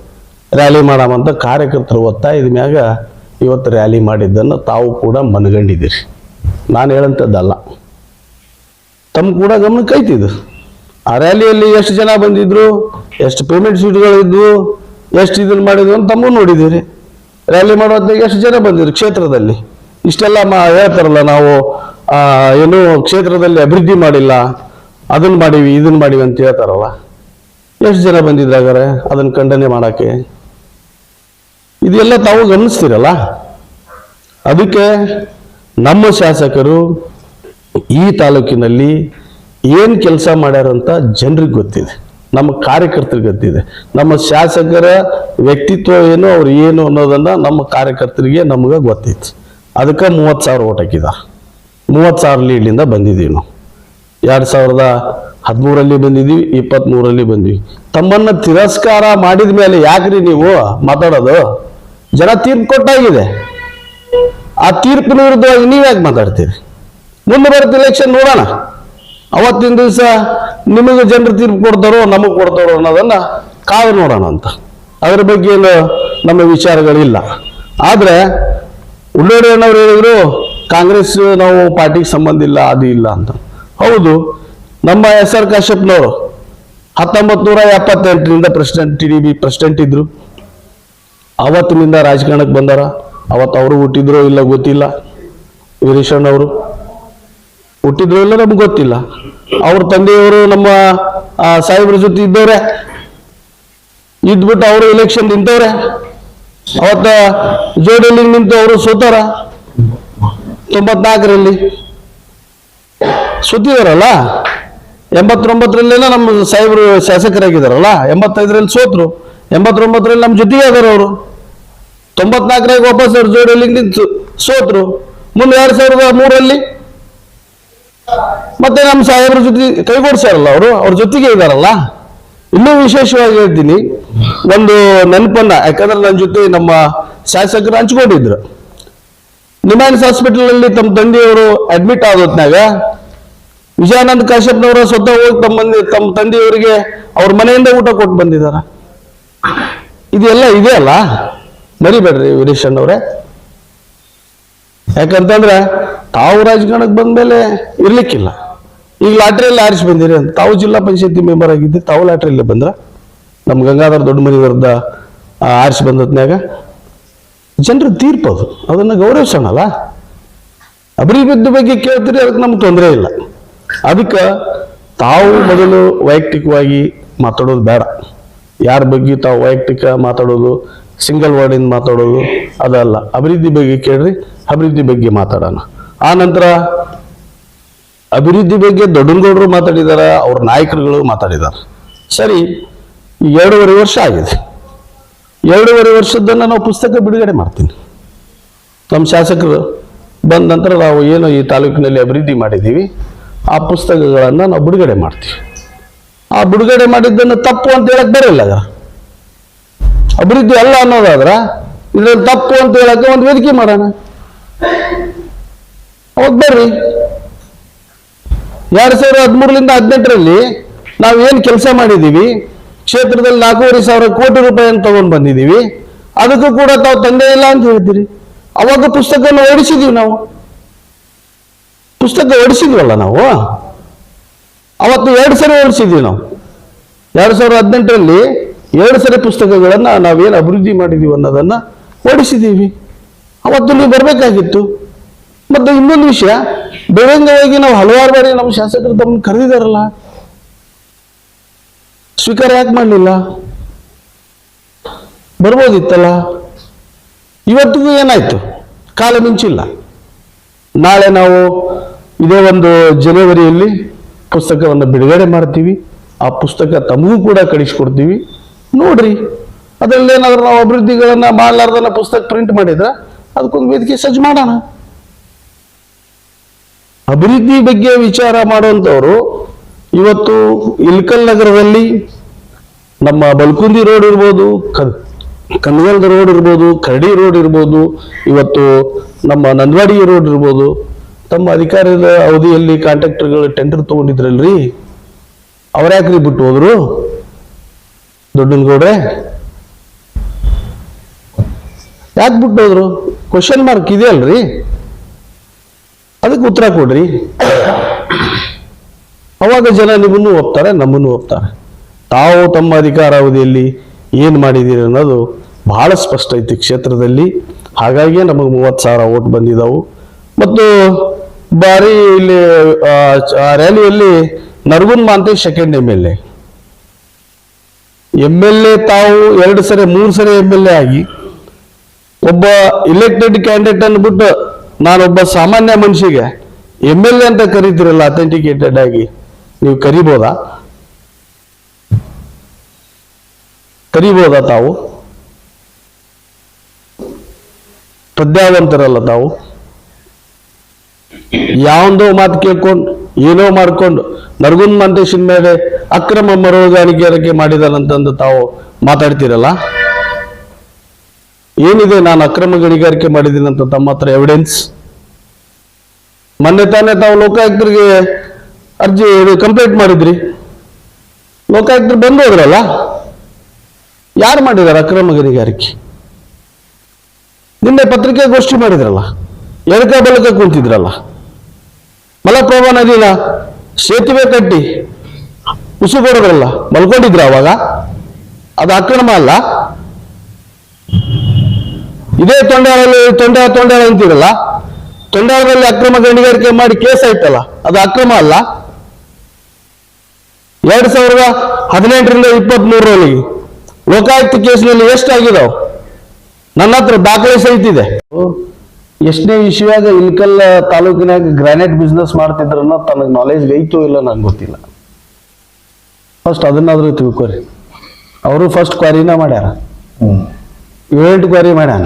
ರ್ಯಾಲಿ ಮಾಡಾಮಂತ ಕಾರ್ಯಕರ್ತರು ಒತ್ತಾಯದ ಮ್ಯಾಗ ಇವತ್ತು ರ್ಯಾಲಿ ಮಾಡಿದ್ದನ್ನು ತಾವು ಕೂಡ ಮನಗಂಡಿದ್ದೀರಿ. ನಾನು ಹೇಳಂಥದ್ದಲ್ಲ. ತಮ್ಮ ಕೂಡ ಗಮನಕ್ಕೆ ಐತಿದು ಆ ರ್ಯಾಲಿಯಲ್ಲಿ ಎಷ್ಟು ಜನ ಬಂದಿದ್ರು, ಎಷ್ಟು ಪೇಮೆಂಟ್ ಸೀಟ್ಗಳಿದ್ವು ಎಷ್ಟು ಇದನ್ನು ಮಾಡಿದ್ರು ಅಂತ ತಮ್ಮೂ ನೋಡಿದ್ದೀರಿ. ರ್ಯಾಲಿ ಮಾಡೋ ಎಷ್ಟು ಜನ ಬಂದಿದ್ರು ಕ್ಷೇತ್ರದಲ್ಲಿ? ಇಷ್ಟೆಲ್ಲ ಮಾ ಹೇಳ್ತಾರಲ್ಲ ನಾವು ಏನು ಕ್ಷೇತ್ರದಲ್ಲಿ ಅಭಿವೃದ್ಧಿ ಮಾಡಿಲ್ಲ ಅದನ್ನ ಮಾಡೀವಿ ಇದನ್ನ ಮಾಡೀವಿ ಅಂತ ಹೇಳ್ತಾರಲ್ಲ. ಎಷ್ಟು ಜನ ಬಂದಿದ್ದಾಗಾರೆ ಅದನ್ನು ಖಂಡನೆ ಮಾಡಕ್ಕೆ? ಇದೆಲ್ಲ ತಾವು ಗಮನಿಸ್ತೀರಲ್ಲ? ಅದಕ್ಕೆ ನಮ್ಮ ಶಾಸಕರು ಈ ತಾಲೂಕಿನಲ್ಲಿ ಏನು ಕೆಲಸ ಮಾಡ್ಯಾರಂತ ಜನರಿಗೆ ಗೊತ್ತಿದೆ. ನಮ್ಮ ಕಾರ್ಯಕರ್ತರಿಗೆ ಗೊತ್ತಿದೆ. ನಮ್ಮ ಶಾಸಕರ ವ್ಯಕ್ತಿತ್ವ ಏನು, ಅವ್ರು ಏನು ಅನ್ನೋದನ್ನ ನಮ್ಮ ಕಾರ್ಯಕರ್ತರಿಗೆ ನಮಗೆ ಗೊತ್ತಿತ್ತು. ಅದಕ್ಕೆ ಮೂವತ್ತು ಸಾವಿರ ಓಟ್ ಹಾಕಿದ. ಮೂವತ್ತು ಸಾವಿರ ಲೀಡ್ಲಿಂದ ಬಂದಿದ್ದೀವಿ ನಾವು. ಎರಡು ಸಾವಿರದ ಹದಿಮೂರಲ್ಲಿ ಬಂದಿದ್ದೀವಿ ಇಪ್ಪತ್ತ್ಮೂರಲ್ಲಿ ಬಂದ್ವಿ. ತಮ್ಮನ್ನು ತಿರಸ್ಕಾರ ಮಾಡಿದ ಮೇಲೆ ಯಾಕ್ರಿ ನೀವು ಮಾತಾಡೋದು? ಜನ ತೀರ್ಪು ಕೊಟ್ಟಾಗಿದೆ. ಆ ತೀರ್ಪಿನ ವಿರುದ್ಧವಾಗಿ ನೀವ್ಯಾಕೆ ಮಾತಾಡ್ತೀರಿ? ಮುಂದೆ ಬರುತ್ತೆ ಎಲೆಕ್ಷನ್ ನೋಡೋಣ. ಅವತ್ತಿನ ದಿವಸ ನಿಮಗೆ ಜನರು ತೀರ್ಪು ಕೊಡ್ತಾರೋ, ನಮಗೆ ಕೊಡ್ತಾರೋ ಅನ್ನೋದನ್ನ ಕಾದು ನೋಡೋಣ ಅಂತ. ಅದ್ರ ಬಗ್ಗೆ ಏನು ನಮ್ಮ ವಿಚಾರಗಳಿಲ್ಲ. ಆದ್ರೆ ಉಳ್ಳೋಡಿಯಣ್ಣವ್ರು ಹೇಳಿದ್ರು, ಕಾಂಗ್ರೆಸ್ ನಾವು ಪಾರ್ಟಿಗೆ ಸಂಬಂಧ ಇಲ್ಲ, ಅದು ಇಲ್ಲ ಅಂತ. ಹೌದು, ನಮ್ಮ ಎಸ್ ಆರ್ ಕಾಶ್ಯಪ್ನವರು ಹತ್ತೊಂಬತ್ತು ನೂರ ಎಪ್ಪತ್ತೆಂಟರಿಂದ president T D B president ಇದ್ರು. ಅವತ್ತಿನಿಂದ ರಾಜಕಾರಣಕ್ಕೆ ಬಂದಾರ? ಅವತ್ತು ಅವರು ಹುಟ್ಟಿದ್ರೋ ಇಲ್ಲ ಗೊತ್ತಿಲ್ಲ. ವೀರೇಶಣ್ಣವರು ಹುಟ್ಟಿದ್ರೋ ಇಲ್ಲ ನಮ್ಗೆ ಗೊತ್ತಿಲ್ಲ. ಅವ್ರ ತಂದೆಯವರು ನಮ್ಮ ಸಾಹೇಬ್ರ ಜೊತೆ ಇದ್ದವ್ರೆ. ಇದ್ಬಿಟ್ಟು ಅವರು ಎಲೆಕ್ಷನ್ ನಿಂತವ್ರೆ. ಅವತ್ತ ಜೋಡಿಯಲ್ಲಿ ನಿಂತು ಅವರು ಸೋತಾರ. ತೊಂಬತ್ನಾಲ್ಕರಲ್ಲಿ. ಸುತ್ತಿದಾರಲ್ಲ ಎಂಬತ್ತೊಂಬತ್ತರಲ್ಲೆಲ್ಲ ನಮ್ಮ ಸಾಹೇಬರು ಶಾಸಕರಾಗಿದ್ದಾರಲ್ಲ ಎಂಬತ್ತೈದರಲ್ಲಿ ಸೋತರು. ಎಂಬತ್ತೊಂಬತ್ತರಲ್ಲಿ ನಮ್ಮ ಜೊತೆಗೆ ಅದಾರ ಅವರು. ತೊಂಬತ್ನಾಲ್ಕರಾಗ ವಾಪಸ್ ಅವ್ರ ಜೋಡಿಯಲ್ಲಿ ನಿಂತು ಸೋತ್ರು. ಮುಂದೆ ಎರಡ್ ಸಾವಿರದ ಮೂರಲ್ಲಿ ಮತ್ತೆ ನಮ್ಮ ಸಾಹೇಬ್ರ ಜೊತೆ ಕೈಗೊಡಿಸಾರಲ್ಲ ಅವರು? ಅವ್ರ ಜೊತೆಗೆ ಇದಾರಲ್ಲ? ಇನ್ನೂ ವಿಶೇಷವಾಗಿ ಹೇಳ್ತೀನಿ. ಒಂದು ನೆನಪನ್ನ, ಯಾಕಂದ್ರೆ ನನ್ನ ಜೊತೆ ನಮ್ಮ ಶಾಸಕರು ಹಂಚ್ಕೊಂಡಿದ್ರು. ನಿಮ್ಯಾನ್ಸ್ ಹಾಸ್ಪಿಟಲ್ ಅಲ್ಲಿ ತಮ್ಮ ತಂದೆಯವರು ಅಡ್ಮಿಟ್ ಆದ ಹೊತ್ನಾಗ ವಿಜಯಾನಂದ ಕಾಶ್ಯಪ್ನವರ ಸ್ವತಃ ಹೋಗಿ ತಮ್ಮ ತಮ್ಮ ತಂದೆಯವರಿಗೆ ಅವ್ರ ಮನೆಯಿಂದ ಊಟ ಕೊಟ್ಟು ಬಂದಿದಾರ. ಇದೆಲ್ಲ ಇದೆ ಅಲ್ಲ? ಮರಿಬೇಡ್ರಿ ವೀರೇಶ್ ಅಣ್ಣವ್ರೆ. ಯಾಕಂತಂದ್ರೆ ತಾವು ರಾಜಕಾರಣಕ್ಕೆ ಬಂದ್ಮೇಲೆ ಇರ್ಲಿಕ್ಕಿಲ್ಲ. ಈಗ ಲಾಟ್ರಿಯಲ್ಲಿ ಆರಿಸಿ ಬಂದಿರಿ ಅಂತ. ತಾವು ಜಿಲ್ಲಾ ಪಂಚಾಯತಿ ಮೆಂಬರ್ ಆಗಿದ್ದೆ, ತಾವು ಲಾಟ್ರಿಯಲ್ಲಿ ಬಂದ್ರ. ನಮ್ಮ ಗಂಗಾಧರ ದೊಡ್ಡ ಮನಿ ವಿರುದ್ಧ ಆರಿಸಿ ಬಂದತ್ನ್ಯಾಗ ಜನರ ತೀರ್ಪು ಅದು. ಅದನ್ನು ಗೌರವಿಸೋಣಲ್ಲ ಅಭಿವೃದ್ಧಿ ಬಗ್ಗೆ ಕೇಳ್ತೀರಿ, ಅದಕ್ಕೆ ನಮ್ಗೆ ತೊಂದರೆ ಇಲ್ಲ. ಅದಕ್ಕೆ ತಾವು ಮೊದಲು ವೈಯಕ್ತಿಕವಾಗಿ ಮಾತಾಡೋದು ಬೇಡ. ಯಾರ ಬಗ್ಗೆ ತಾವು ವೈಯಕ್ತಿಕ ಮಾತಾಡೋದು ಸಿಂಗಲ್ ವರ್ಡಿಂದ ಮಾತಾಡೋದು ಅದಲ್ಲ. ಅಭಿವೃದ್ಧಿ ಬಗ್ಗೆ ಕೇಳ್ರಿ, ಅಭಿವೃದ್ಧಿ ಬಗ್ಗೆ ಮಾತಾಡೋಣ. ಆ ನಂತರ ಅಭಿವೃದ್ಧಿ ಬಗ್ಗೆ ದೊಡ್ಡನಗೌಡರು ಮಾತಾಡಿದಾರ, ಅವ್ರ ನಾಯಕರುಗಳು ಮಾತಾಡಿದ್ದಾರೆ ಸರಿ ಎರಡೂವರೆ ವರ್ಷ ಆಗಿದೆ. ಎರಡೂವರೆ ವರ್ಷದ್ದನ್ನು ನಾವು ಪುಸ್ತಕ ಬಿಡುಗಡೆ ಮಾಡ್ತೀನಿ. ನಮ್ಮ ಶಾಸಕರು ಬಂದ ನಂತರ ನಾವು ಏನು ಈ ತಾಲೂಕಿನಲ್ಲಿ ಅಭಿವೃದ್ಧಿ ಮಾಡಿದ್ದೀವಿ, ಆ ಪುಸ್ತಕಗಳನ್ನು ನಾವು ಬಿಡುಗಡೆ ಮಾಡ್ತೀವಿ. ಆ ಬಿಡುಗಡೆ ಮಾಡಿದ್ದನ್ನು ತಪ್ಪು ಅಂತ ಹೇಳಕ್ ಬರಲ್ಲ. ಅಭಿವೃದ್ಧಿ ಅಲ್ಲ ಅನ್ನೋದಾದ್ರೆ ಇದ್ರಲ್ಲಿ ತಪ್ಪು ಅಂತ ಹೇಳಕ್ಕೆ ಒಂದು ವೇದಿಕೆ ಮಾಡೋಣ. ಅವಾಗ ಬರ್ರಿ. ಎರಡು ಸಾವಿರದ ಹದಿಮೂರರಿಂದ ಹದಿನೆಂಟರಲ್ಲಿ ನಾವು ಏನು ಕೆಲಸ ಮಾಡಿದ್ದೀವಿ ಕ್ಷೇತ್ರದಲ್ಲಿ ನಾಲ್ಕೂವರೆ ಸಾವಿರ ಕೋಟಿ ರೂಪಾಯಿಯನ್ನು ತಗೊಂಡು ಬಂದಿದ್ದೀವಿ ಅದಕ್ಕೂ ಕೂಡ ತಾವು ತಂದೆ ಇಲ್ಲ ಅಂತ ಹೇಳ್ತೀರಿ ಅವಾಗ ಪುಸ್ತಕವನ್ನು ಓಡಿಸಿದೀವಿ ನಾವು. ಪುಸ್ತಕ ಓಡಿಸಿದ್ವಲ್ಲ ನಾವು? ಅವತ್ತು ಎರಡು ಸರಿ ಓಡಿಸಿದ್ವಿ ನಾವು. ಎರಡು ಸಾವಿರದ ಹದಿನೆಂಟರಲ್ಲಿ ಎರಡು ಸರಿ ಪುಸ್ತಕಗಳನ್ನು ನಾವೇನು ಅಭಿವೃದ್ಧಿ ಮಾಡಿದೀವಿ ಅನ್ನೋದನ್ನ ಓಡಿಸಿದ್ದೀವಿ ಅವತ್ತು ನೀವು ಬರಬೇಕಾಗಿತ್ತು. ಮತ್ತು ಇನ್ನೊಂದು ವಿಷಯ, ಬಹಿರಂಗವಾಗಿ ನಾವು ಹಲವಾರು ಬಾರಿ ನಮ್ಮ ಶಾಸಕರು ತಮ್ಮನ್ನು ಕರೆದಿದ್ದಾರಲ್ಲ ಸ್ವೀಕಾರ ಯಾಕೆ ಮಾಡಲಿಲ್ಲ? ಬರ್ಬೋದಿತ್ತಲ್ಲ? ಇವತ್ತಿಗೂ ಏನಾಯಿತು? ಕಾಲ ಮಿಂಚಿಲ್ಲ. ನಾಳೆ ನಾವು ಇದೇ ಒಂದು ಜನವರಿಯಲ್ಲಿ ಪುಸ್ತಕವನ್ನು ಬಿಡುಗಡೆ ಮಾಡ್ತೀವಿ. ಆ ಪುಸ್ತಕ ತಮಗೂ ಕೂಡ ಕಳಿಸ್ಕೊಡ್ತೀವಿ. ನೋಡ್ರಿ. ಅದರಲ್ಲಿ ನಾವು ಅಭಿವೃದ್ಧಿಗಳನ್ನ ಮಾಡಲಾರ್ದನ್ನ ಪುಸ್ತಕ ಪ್ರಿಂಟ್ ಮಾಡಿದ್ರ ಅದಕ್ಕೊಂದು ವೇದಿಕೆ ಸಜ್ಜು ಮಾಡೋಣ. ಅಭಿವೃದ್ಧಿ ಬಗ್ಗೆ ವಿಚಾರ ಮಾಡುವಂಥವ್ರು ಇವತ್ತು ಇಲ್ಕಲ್ ನಗರದಲ್ಲಿ ನಮ್ಮ ಬಲ್ಕುಂದಿ ರೋಡ್ ಇರ್ಬೋದು ಕನಗಲ್ದ ರೋಡ್ ಇರ್ಬೋದು, ಕರಡಿ ರೋಡ್ ಇರ್ಬೋದು, ಇವತ್ತು ನಮ್ಮ ನಂದವಾಡಿ ರೋಡ್ ಇರ್ಬೋದು, ತಮ್ಮ ಅಧಿಕಾರದ ಅವಧಿಯಲ್ಲಿ ಕಾಂಟ್ರಾಕ್ಟರ್ಗಳು ಟೆಂಡರ್ ತಗೊಂಡಿದ್ರಲ್ರಿ? ಅವ್ರ್ಯಾಕ್ರಿ ಬಿಟ್ಟು ಹೋದ್ರು? ದೊಡ್ಡನಗೌಡ್ರೆ? ಯಾಕೆ ಬಿಟ್ಟು ಹೋದ್ರು ಕ್ವಶನ್ ಮಾರ್ಕ್ ಇದೆಯಲ್ರಿ? ಅದಕ್ಕೆ ಉತ್ತರ ಕೊಡ್ರಿ. ಅವಾಗ ಜನ ನಿಮ್ಮನ್ನು ಒಪ್ತಾರೆ, ನಮ್ಮನ್ನು ಒಪ್ತಾರೆ. ತಾವು ತಮ್ಮ ಅಧಿಕಾರ ಅವಧಿಯಲ್ಲಿ ಏನು ಮಾಡಿದ್ದೀರಿ ಅನ್ನೋದು ಬಹಳ ಸ್ಪಷ್ಟ ಐತಿ ಕ್ಷೇತ್ರದಲ್ಲಿ. ಹಾಗಾಗಿ ನಮಗೆ ಮೂವತ್ತು ಸಾವಿರ ಓಟ್ ಬಂದಿದ್ದಾವು ಮತ್ತು ಬಾರಿ ಇಲ್ಲಿ ರ್ಯಾಲಿಯಲ್ಲಿ Naragund Mahantesh second M L A M L A ತಾವು ಎರಡು ಸರಿ, ಮೂರು ಸರಿ ಎಂ ಎಲ್ ಎ ಆಗಿ ಒಬ್ಬ ಇಲೆಕ್ಟೆಡ್ ಕ್ಯಾಂಡಿಡೇಟ್ ಅಂದ್ಬಿಟ್ಟು ನಾನೊಬ್ಬ ಸಾಮಾನ್ಯ ಮನುಷ್ಯಗೆ ಎಂ ಎಲ್ ಎ ಅಂತ ಕರೀತಿರಲ್ಲ ಅಥೆಂಟಿಕೇಟೆಡ್ ಆಗಿ, ನೀವು ಕರಿಬೋದಾ? ಕರಿಬೋದಾ ತಾವು? ಪ್ರಜ್ಞಾವಂತರಲ್ಲ ತಾವು? ಯಾವಂದೋ ಮಾತು ಕೇಳ್ಕೊಂಡು ಏನೋ ಮಾಡಿಕೊಂಡು ನರಗುಂದ್ ಮಂತೇಶನ್ ಮೇಲೆ ಅಕ್ರಮ ಮರುಗಾಣಿಕೆ ಮಾಡಿದಾನಂತಂದು ತಾವು ಮಾತಾಡ್ತೀರಲ್ಲ? ಏನಿದೆ ನಾನು ಅಕ್ರಮ ಗಣಿಗಾರಿಕೆ ಮಾಡಿದ್ದೀನಿ ಅಂತ ತಮ್ಮ ಹತ್ರ ಎವಿಡೆನ್ಸ್ ಮೊನ್ನೆ ತಾನೇ ತಾವು ಲೋಕಾಯುಕ್ತರಿಗೆ ಅರ್ಜಿ ಕಂಪ್ಲೇಂಟ್ ಮಾಡಿದ್ರಿ. ಲೋಕಾಯುಕ್ತರು ಬಂದು ಹೋದ್ರಲ್ಲ? ಯಾರು ಮಾಡಿದಾರೆ ಅಕ್ರಮ ಗಣಿಗಾರಿಕೆ? ನಿನ್ನೆ ಪತ್ರಿಕಾಗೋಷ್ಠಿ ಮಾಡಿದ್ರಲ್ಲ? ಎಳಕ ಬಲಕ ಕುಂತಿದ್ರಲ್ಲ? ಮಲಪ್ರಭಾ ನದಿನ ಸೇತುವೆ ಕಟ್ಟಿ ಉಸುಗೊಡದ್ರಲ್ಲ, ಮಲ್ಕೊಂಡಿದ್ರು ಅವಾಗ? ಅದು ಅಕ್ರಮ ಅಲ್ಲ? ಇದೇ ತೊಂಡಾಳಲ್ಲಿ ತೊಂಡ ತೊಂಡಾಳ ಅಂತೀರಲ್ಲ? ತೊಂಡಾಳದಲ್ಲಿ ಅಕ್ರಮ ಗಣಿಗಾರಿಕೆ ಮಾಡಿ ಕೇಸ್ ಆಯ್ತಲ್ಲ, ಅದು ಅಕ್ರಮ ಅಲ್ಲ? ಎರಡ್ ಸಾವಿರದ ಹದಿನೆಂಟರಿಂದ ಇಪ್ಪತ್ತ್ ಮೂರರಲ್ಲಿ ಲೋಕಾಯುಕ್ತ ಕೇಸ್ನಲ್ಲಿ ಎಷ್ಟಾಗಿದಾವ್? ನನ್ನ ಹತ್ರ ದಾಖಲೆ ಸಹಿತ ಇದೆ. ಎಷ್ಟನೇ ವಿಷಯವಾಗ ಇಲ್ಕಲ್ ತಾಲೂಕಿನಾಗ ಗ್ರಾನೈಟ್ ಬಿಸ್ನೆಸ್ ಮಾಡ್ತಿದ್ರ ತನಗೆ ನಾಲೆಜ್ ಐತೋ ಇಲ್ಲ ನಂಗೆ ಗೊತ್ತಿಲ್ಲ. ಫಸ್ಟ್ ಅದನ್ನಾದ್ರೂ ತಿಳ್ಕೊರಿ. ಅವರು ಫಸ್ಟ್ ಕ್ವಾರಿನ ಮಾಡ್ಯಾರ. ಏಳೆಂಟು ಕ್ವಾರಿ ಮಾಡ್ಯಾನ.